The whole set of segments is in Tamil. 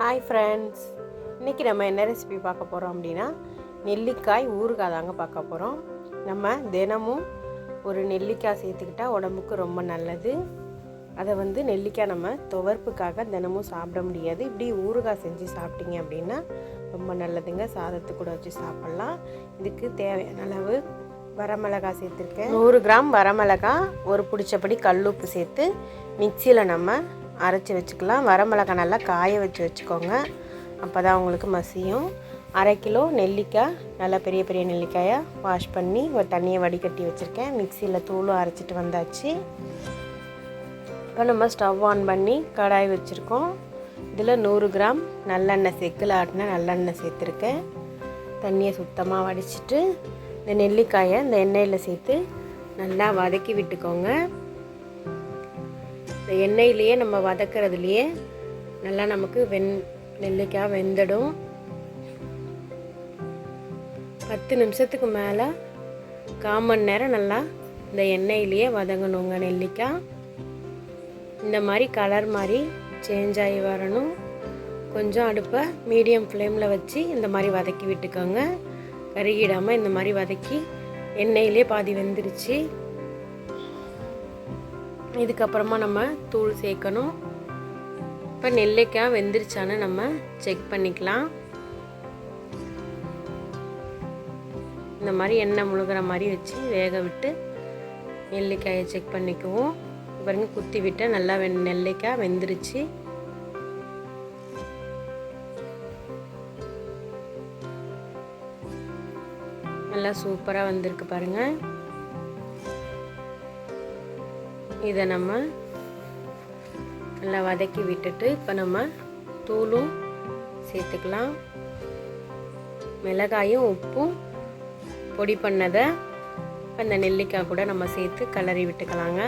ஹாய் ஃப்ரெண்ட்ஸ் இன்றைக்கி நம்ம என்ன ரெசிபி பார்க்க போகிறோம் அப்படின்னா நெல்லிக்காய் ஊறுகாய் தாங்க பார்க்க போகிறோம் நம்ம தினமும் ஒரு நெல்லிக்காய் சேர்த்துக்கிட்டா உடம்புக்கு ரொம்ப நல்லது. அதை வந்து நெல்லிக்காய் நம்ம துவர்ப்புக்காக தினமும் சாப்பிட முடியாது. இப்படி ஊறுகாய் செஞ்சு சாப்பிட்டீங்க அப்படின்னா ரொம்ப நல்லதுங்க. சாதத்து கூட வச்சு சாப்பிட்லாம். இதுக்கு தேவையான அளவு வரமிளகாய் சேர்த்துருக்கேன். நூறு கிராம் வரமிளகாய் ஒரு பிடிச்சபடி கல்லுப்பு சேர்த்து மிக்சியில் நம்ம அரைச்சி வச்சுக்கலாம். வரமிளகாய் நல்லா காய வச்சு வச்சுக்கோங்க. அப்போ தான் உங்களுக்கு மசியும். அரை கிலோ நெல்லிக்காய் நல்லா பெரிய பெரிய நெல்லிக்காயை வாஷ் பண்ணி ஒரு தண்ணியை வடிகட்டி வச்சுருக்கேன். மிக்சியில் தூளும் அரைச்சிட்டு வந்தாச்சு. இப்போ நம்ம ஸ்டவ் ஆன் பண்ணி கடாய் வச்சுருக்கோம். இதில் நூறு கிராம் நல்லெண்ணெய் செக்கில் ஆட்டின நல்லெண்ணெய் சேர்த்துருக்கேன். தண்ணியை சுத்தமாக வடிச்சிட்டு இந்த நெல்லிக்காயை இந்த எண்ணெயில் சேர்த்து நல்லா வதக்கி விட்டுக்கோங்க. இந்த எண்ணெயிலேயே நம்ம வதக்கிறதுலையே நல்லா நமக்கு வெந் நெல்லிக்காய் வெந்துடும். பத்து நிமிஷத்துக்கு மேலே கால் மணி நேரம் நல்லா இந்த எண்ணெயிலேயே வதங்கணுங்க நெல்லிக்காய். இந்த மாதிரி கலர் மாதிரி சேஞ்ச் ஆகி வரணும். கொஞ்சம் அடுப்பை மீடியம் ஃப்ளேமில் வச்சு இந்த மாதிரி வதக்கி விட்டுக்கோங்க. கருகிடாமல் இந்த மாதிரி வதக்கி எண்ணெயிலே பாதி வெந்துருச்சு. இதுக்கப்புறமா நம்ம தூள் சேர்க்கணும். இப்போ நெல்லிக்காய் வெந்துருச்சான்னு நம்ம செக் பண்ணிக்கலாம். இந்த மாதிரி எண்ணெய் முழுகிற மாதிரி வச்சு வேக விட்டு நெல்லிக்காயை செக் பண்ணிக்குவோம். பாருங்க குத்தி விட்டால் நல்லா வெ நெல்லிக்காய் வெந்துருச்சு. நல்லா சூப்பராக வந்திருக்கு பாருங்கள் இதை நம்ம நல்லா வதக்கி விட்டுட்டு இப்போ நம்ம தூளும் சேர்த்துக்கலாம். மிளகாயும் உப்பும் பொடி பண்ணதை அந்த நெல்லிக்காய் கூட நம்ம சேர்த்து கலரி விட்டுக்கலாங்க.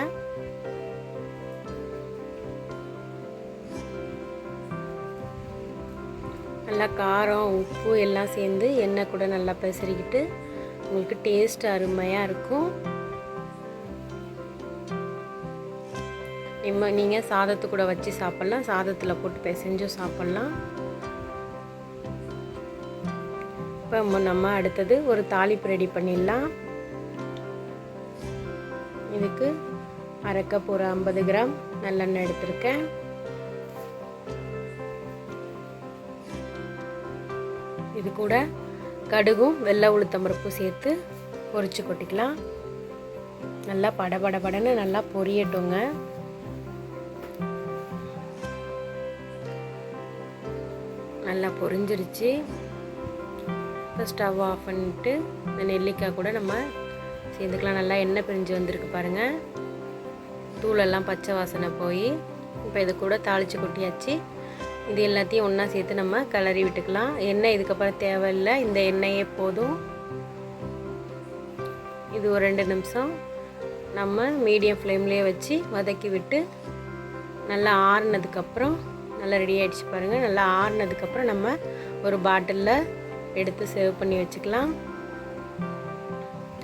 நல்லா காரம் உப்பு எல்லாம் சேர்ந்து எண்ணெய் கூட நல்லா பெசரிக்கிட்டு உங்களுக்கு டேஸ்ட் அருமையாக இருக்கும். இம்மா நீங்கள் சாதத்து கூட வச்சு சாப்பிட்லாம். சாதத்தில் போட்டு பிசைஞ்சும் சாப்பிட்லாம். இப்போ நம்ம அடுத்தது ஒரு தாளிப்பு ரெடி பண்ணிடலாம். இதுக்கு அரைக்கப் ஒரு ஐம்பது கிராம் நல்லெண்ணெய் எடுத்திருக்கேன். இது கூட கடுகும் வெள்ளை உளுத்தம்பருப்பும் சேர்த்து பொரிச்சு கொட்டிக்கலாம். நல்லா படபட படன்னு நல்லா பொரியட்டுங்க. நல்லா பொரிஞ்சிருச்சு. இப்போ ஸ்டவ் ஆஃப் பண்ணிட்டு இந்த நெல்லிக்காய் கூட நம்ம சேர்ந்துக்கலாம் நல்லா எண்ணெய் பிரிஞ்சு வந்திருக்கு பாருங்கள் தூளெல்லாம் பச்சை வாசனை போய் இப்போ இது கூட தாளித்து கொட்டியாச்சு. இது எல்லாத்தையும் ஒன்றா சேர்த்து நம்ம கிளறி விட்டுக்கலாம். எண்ணெய் இதுக்கப்புறம் தேவையில்லை. இந்த எண்ணெயே போதும். இது ஒரு ரெண்டு நிமிஷம் நம்ம மீடியம் ஃப்ளேம்லேயே வச்சு வதக்கி விட்டு நல்லா ஆறுனதுக்கப்புறம் நல்லா ரெடி ஆகிடுச்சு பாருங்கள் நல்லா ஆறுனதுக்கப்புறம் நம்ம ஒரு பாட்டிலில் எடுத்து சேவ் பண்ணி வச்சுக்கலாம்.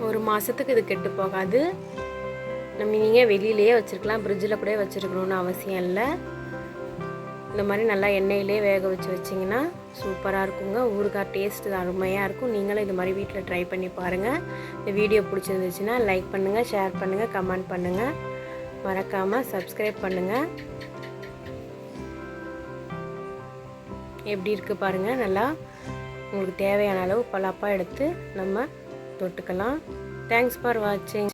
ஒரு மாதத்துக்கு இது கெட்டு போகாது. நம்ம நீங்கள் வெளியிலேயே வச்சுருக்கலாம். ஃப்ரிட்ஜில் கூட வச்சுருக்கணும்னு அவசியம் இல்லை. இந்த மாதிரி நல்லா எண்ணெயிலே வேக வச்சு வச்சிங்கன்னா சூப்பராக இருக்குங்க. ஊறுகாய் டேஸ்ட் அருமையாக இருக்கும். நீங்களும் இது மாதிரி வீட்டில் ட்ரை பண்ணி பாருங்கள் இந்த வீடியோ பிடிச்சிருந்துச்சுன்னா லைக் பண்ணுங்கள் ஷேர் பண்ணுங்கள் கமெண்ட் பண்ணுங்கள் மறக்காமல் சப்ஸ்கிரைப் பண்ணுங்கள் எப்படி இருக்குது பாருங்கள் நல்லா உங்களுக்கு தேவையான அளவு பலாப்பாக எடுத்து நம்ம தொட்டுக்கலாம். தேங்க்ஸ் ஃபார் வாட்சிங்